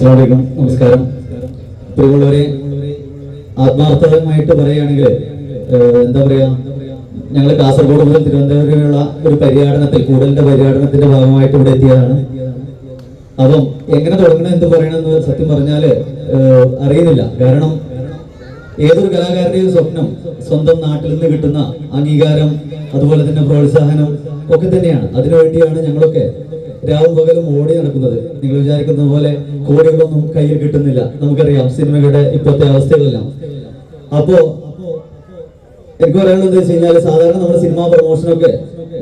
അസ്സാമലൈക്കും നമസ്കാരം. പ്രിയമുള്ളവരെ ആത്മാർത്ഥമായിട്ട് പറയുകയാണെങ്കിൽ എന്താ പറയാ ഞങ്ങൾ കാസർഗോഡ് മുതൽ തിരുവനന്തപുരമുള്ള ഒരു പര്യടനത്തിൽ കൂടുതലിന്റെ പര്യടനത്തിന്റെ ഭാഗമായിട്ട് ഇവിടെ എത്തിയതാണ്. അപ്പം എങ്ങനെ തുടങ്ങണം എന്ത് പറയണമെന്ന് സത്യം പറഞ്ഞാൽ അറിയുന്നില്ല. കാരണം ഏതൊരു കലാകാരന്റെയും സ്വപ്നം സ്വന്തം നാട്ടിൽ നിന്ന് കിട്ടുന്ന അംഗീകാരം അതുപോലെ തന്നെ പ്രോത്സാഹനം ഒക്കെ തന്നെയാണ്. അതിനുവേണ്ടിയാണ് ഞങ്ങളൊക്കെ രാവും പകലും ഓടി നടക്കുന്നത്. നിങ്ങൾ വിചാരിക്കുന്ന പോലെ കോടികളൊന്നും കയ്യിൽ കിട്ടുന്നില്ല. നമുക്കറിയാം സിനിമയുടെ ഇപ്പോഴത്തെ അവസ്ഥകളെല്ലാം. അപ്പോ എനിക്ക് പറയാനുള്ളത് വെച്ച് കഴിഞ്ഞാൽ സാധാരണ നമ്മുടെ സിനിമാ പ്രൊമോഷനൊക്കെ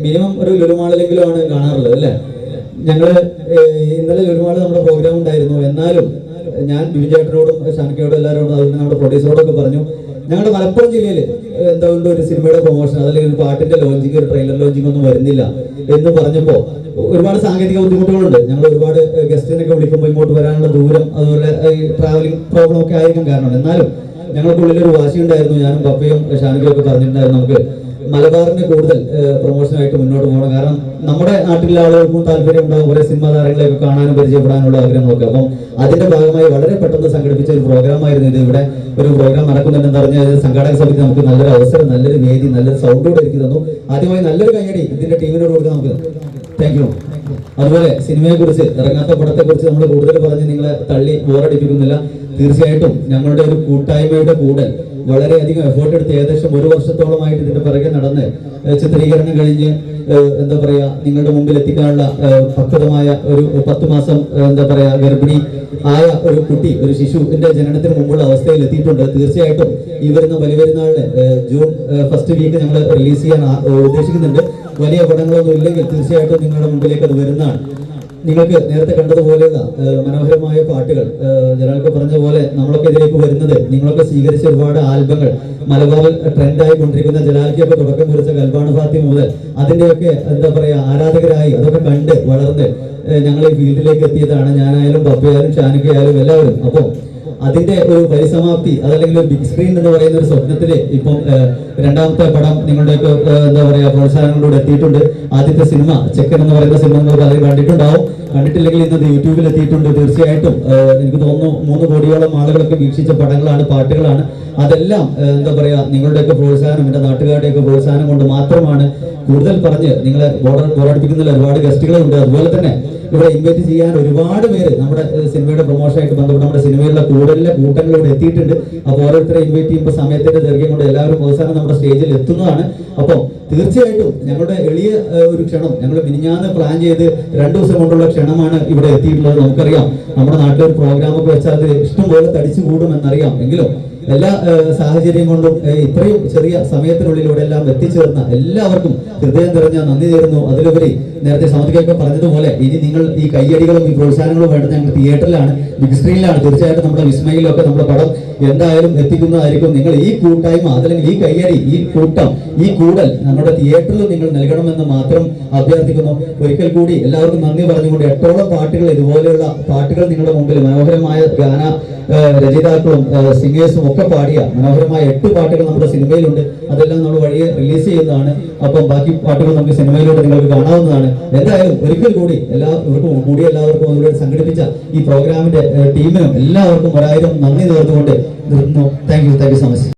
മിനിമം ഒരു ലുലുമാളിലെങ്കിലും ആണ് കാണാറുള്ളത് അല്ലേ? ഞങ്ങൾ ഇന്നലെ ലുലുമാൾ നമ്മുടെ പ്രോഗ്രാം ഉണ്ടായിരുന്നു. എന്നാലും ഞാൻ ബിജുചേട്ടനോടും ഷാനക്കയോടും എല്ലാവരോടും അതുപോലെ നമ്മുടെ പ്രൊഡ്യൂസറോടൊക്കെ പറഞ്ഞു ഞങ്ങളുടെ മലപ്പുറം ജില്ലയിൽ എന്തുകൊണ്ട് ഒരു സിനിമയുടെ പ്രൊമോഷൻ അതല്ലെങ്കിൽ ഒരു പാട്ടിന്റെ ലോഞ്ചിങ് ഒരു ട്രെയിലർ ലോഞ്ചിങ് ഒന്നും വരുന്നില്ല എന്ന് പറഞ്ഞപ്പോ ഒരുപാട് സാങ്കേതിക ബുദ്ധിമുട്ടുകളുണ്ട്. ഞങ്ങൾ ഒരുപാട് ഗസ്റ്റിനൊക്കെ വിളിക്കുമ്പോൾ ഇങ്ങോട്ട് വരാനുള്ള ദൂരം അതുപോലെ ട്രാവലിംഗ് പ്രോബ്ലം ഒക്കെ ആയിരിക്കും കാരണം. എന്നാലും ഞങ്ങൾക്കുള്ളിൽ ഒരു വാശി ഉണ്ടായിരുന്നു ഞാനും പപ്പയും ഷാനക്കയും ഒക്കെ പറഞ്ഞിട്ടുണ്ടായിരുന്നു നമുക്ക് മലബാറിന്റെ കൂടുതൽ പ്രൊമോഷനായിട്ട് മുന്നോട്ട് പോകണം. കാരണം നമ്മുടെ നാട്ടിലെ ആളുകൾക്കും താല്പര്യം ഉണ്ടാകും കുറെ സിനിമാ താരങ്ങളെയൊക്കെ കാണാനും പരിചയപ്പെടാനുള്ള ആഗ്രഹങ്ങളൊക്കെ. അപ്പം അതിന്റെ ഭാഗമായി വളരെ പെട്ടെന്ന് സംഘടിപ്പിച്ച ഒരു പ്രോഗ്രാം ആയിരുന്നു ഇത്. ഇവിടെ ഒരു പ്രോഗ്രാം നടക്കുന്നുണ്ടെന്ന് പറഞ്ഞ സംഘാടക സമിതി നമുക്ക് നല്ലൊരു അവസരം നല്ലൊരു വേദി നല്ലൊരു സൗണ്ടോട് ഒരുക്കി തന്നു. ആദ്യമായി നല്ലൊരു കൈയടി ഇതിന്റെ ടീമിനോട് കൊടുക്കാം നമുക്ക്. താങ്ക് അതുപോലെ സിനിമയെ കുറിച്ച് ഇറങ്ങാത്ത പടത്തെ കുറിച്ച് നമ്മൾ കൂടുതൽ പറഞ്ഞ് നിങ്ങളെ തള്ളി ബോറടിപ്പിക്കുന്നില്ല. തീർച്ചയായിട്ടും ഞങ്ങളുടെ ഒരു കൂട്ടായ്മയുടെ കൂടെ വളരെയധികം എഫേർട്ട് എടുത്ത് ഏകദേശം ഒരു വർഷത്തോളമായിട്ട് ഇതിന്റെ പിറകെ നടന്ന് ചിത്രീകരണം കഴിഞ്ഞ് എന്താ പറയാ നിങ്ങളുടെ മുമ്പിൽ എത്തിക്കാനുള്ള പക്വതമായ ഒരു പത്ത് മാസം എന്താ പറയാ ഗർഭിണി ആയ ഒരു കുട്ടി ഒരു ശിശുവിന്റെ ജനനത്തിന് മുമ്പുള്ള അവസ്ഥയിൽ എത്തിയിട്ടുണ്ട്. തീർച്ചയായിട്ടും ഈ വരുന്ന വലിയ പെരുന്നാളിന് ജൂൺ ഫസ്റ്റ് വീക്ക് ഞങ്ങൾ റിലീസ് ചെയ്യാൻ ഉദ്ദേശിക്കുന്നുണ്ട്. വലിയ പടങ്ങളൊന്നും ഇല്ലെങ്കിൽ തീർച്ചയായിട്ടും നിങ്ങളുടെ മുമ്പിലേക്ക് അത് വരുന്നതാണ്. നിങ്ങൾക്ക് നേരത്തെ കണ്ടതുപോലെ മനോഹരമായ പാട്ടുകൾ. ജലാൽക്ക് പറഞ്ഞ പോലെ നമ്മളൊക്കെ ഇതിലേക്ക് വരുന്നത് നിങ്ങളൊക്കെ സ്വീകരിച്ച ഒരുപാട് ആൽബങ്ങൾ. മലബാറിൽ ട്രെൻഡായി കൊണ്ടിരിക്കുന്ന ജലാൽക്കൊക്കെ തുടക്കം കുറിച്ച കൽബാണ് ഫാത്തി മുതൽ അതിന്റെയൊക്കെ എന്താ പറയാ ആരാധകരായി അതൊക്കെ കണ്ട് വളർന്ന് ഞങ്ങൾ ഈ ഫീൽഡിലേക്ക് എത്തിയതാണ് ഞാനായാലും പപ്പയായാലും ഷാനിക്കയായാലും എല്ലാവരും. അപ്പം അതിന്റെ ഒരു പരിസമാപ്തി അതല്ലെങ്കിൽ ഒരു ബിഗ് സ്ക്രീൻ എന്ന് പറയുന്ന ഒരു സ്വപ്നത്തിൽ ഇപ്പം രണ്ടാമത്തെ പടം നിങ്ങളുടെയൊക്കെ ഏഹ്, എന്താ പറയാ പ്രോത്സാഹനങ്ങളിലൂടെ എത്തിയിട്ടുണ്ട്. ആദ്യത്തെ സിനിമ ചെക്കൻ എന്ന് പറയുന്ന സിനിമ നിങ്ങൾ കണ്ടിട്ടുണ്ടാവും കണ്ടിട്ടില്ലെങ്കിൽ ഇന്നത് യൂട്യൂബിൽ എത്തിയിട്ടുണ്ട്. തീർച്ചയായിട്ടും എനിക്ക് തോന്നുന്നു മൂന്ന് കോടിയോളം ആളുകളൊക്കെ വീക്ഷിച്ച പടങ്ങളാണ് പാട്ടുകളാണ്. അതെല്ലാം എന്താ പറയാ നിങ്ങളുടെയൊക്കെ പ്രോത്സാഹനം എന്റെ നാട്ടുകാരുടെയൊക്കെ പ്രോത്സാഹനം കൊണ്ട് മാത്രമാണ് കൂടുതൽ പറഞ്ഞ് നിങ്ങളെ ബോർഡർ ഒരുപാട് ഒരുപാട് ഗസ്റ്റുകളുണ്ട് അതുപോലെ തന്നെ ഇവിടെ ഇൻവൈറ്റ് ചെയ്യാൻ ഒരുപാട് പേര് നമ്മുടെ സിനിമയുടെ പ്രൊമോഷനായിട്ട് ബന്ധപ്പെട്ട് നമ്മുടെ സിനിമയിലുള്ള കൂടുതലെ കൂട്ടങ്ങളിലൂടെ എത്തിയിട്ടുണ്ട്. അപ്പോൾ ഓരോരുത്തരെ ഇൻവൈറ്റ് ചെയ്യുമ്പോൾ സമയത്തിന്റെ ദൈർഘ്യം കൊണ്ട് എല്ലാവരും അവസാനം നമ്മുടെ സ്റ്റേജിൽ എത്തുന്നതാണ്. അപ്പോൾ തീർച്ചയായിട്ടും ഞങ്ങളുടെ എളിയ ഒരു ക്ഷണം ഞങ്ങൾ മിനിഞ്ഞാന്ന് പ്ലാൻ ചെയ്ത് രണ്ടു ദിവസം കൊണ്ടുള്ള ക്ഷണമാണ് ഇവിടെ എത്തിയിട്ടുള്ളത് നമുക്കറിയാം. നമ്മുടെ നാട്ടിൽ ഒരു പ്രോഗ്രാം ഒക്കെ വെച്ചാൽ അത് ഇഷ്ടംപോലെ തടിച്ചു കൂടുമെന്നറിയാം എങ്കിലും എല്ലാ സാഹചര്യം കൊണ്ടും ഇത്രയും ചെറിയ സമയത്തിനുള്ളിലൂടെ എല്ലാം എത്തിച്ചേർന്ന എല്ലാവർക്കും ഹൃദയം നിറഞ്ഞ നന്ദി നേരുന്നു. അതിലുപരി നേരത്തെ സമിതിക്കൊക്കെ പറഞ്ഞതുപോലെ ഇനി നിങ്ങൾ ഈ കയ്യടികളും ഈ പ്രോത്സാഹനങ്ങളും വേണ്ടത് ഞങ്ങൾ തിയേറ്ററിലാണ് ബിഗ് സ്ക്രീനിലാണ്. തീർച്ചയായിട്ടും നമ്മുടെ വിസ്മയിലൊക്കെ നമ്മുടെ പടം എന്തായാലും എത്തിക്കുന്നതായിരിക്കും. നിങ്ങൾ ഈ കൂട്ടായ്മ അതല്ലെങ്കിൽ ഈ കയ്യടി ഈ കൂട്ടം ഈ കൂടൽ നമ്മുടെ തിയേറ്ററിൽ നിങ്ങൾ നൽകണമെന്ന് മാത്രം അഭ്യർത്ഥിക്കുന്നു. ഒരിക്കൽ കൂടി എല്ലാവർക്കും നന്ദി പറഞ്ഞുകൊണ്ട് എട്ടോളം പാട്ടുകൾ ഇതുപോലെയുള്ള പാട്ടുകൾ നിങ്ങളുടെ മുമ്പിൽ മനോഹരമായ ഗാന രചയിതാക്കളും സിംഗേഴ്സും ഒക്കെ പാടിയ. മനോഹരമായ എട്ട് പാട്ടുകൾ നമ്മുടെ സിനിമയിലുണ്ട്. അതെല്ലാം നമ്മൾ വഴിയെ റിലീസ് ചെയ്യുന്നതാണ്. അപ്പം ബാക്കി പാട്ടുകൾ നമുക്ക് സിനിമയിലൂടെ നിങ്ങൾക്ക് കാണാവുന്നതാണ്. എന്തായാലും ഒരിക്കൽ കൂടി എല്ലാവർക്കും കൂടി എല്ലാവർക്കും അതിലൂടെ സംഘടിപ്പിച്ച ഈ പ്രോഗ്രാമിന്റെ ടീമിനും എല്ലാവർക്കും ഒരായിരം നന്ദി നേർന്നുകൊണ്ട് നിർത്തുന്നു. Thank you thank you so much